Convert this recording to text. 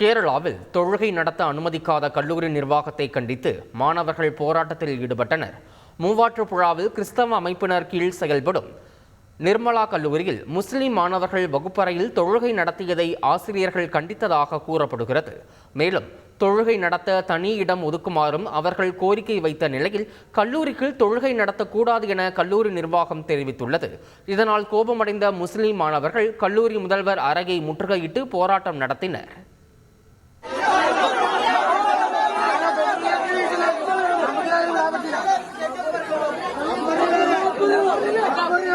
கேரளாவில் தொழுகை நடத்த அனுமதிக்காத கல்லூரி நிர்வாகத்தை கண்டித்து மாணவர்கள் போராட்டத்தில் ஈடுபட்டனர். மூவாற்றுப்புழாவில் கிறிஸ்தவ அமைப்பினர் கீழ் செயல்படும். நிர்மலா கல்லூரியில் முஸ்லிம் மாணவர்கள் வகுப்பறையில் தொழுகை நடத்தியதை ஆசிரியர்கள் கண்டித்ததாக கூறப்படுகிறது. மேலும் தொழுகை நடத்த தனி இடம் ஒதுக்குமாறும் அவர்கள் கோரிக்கை வைத்த நிலையில் கல்லூரிக்கு தொழுகை நடத்தக்கூடாது என கல்லூரி நிர்வாகம் தெரிவித்துள்ளது. இதனால் கோபமடைந்த முஸ்லிம் மாணவர்கள் கல்லூரி முதல்வர் அறையை முற்றுகையிட்டு போராட்டம் நடத்தினர்.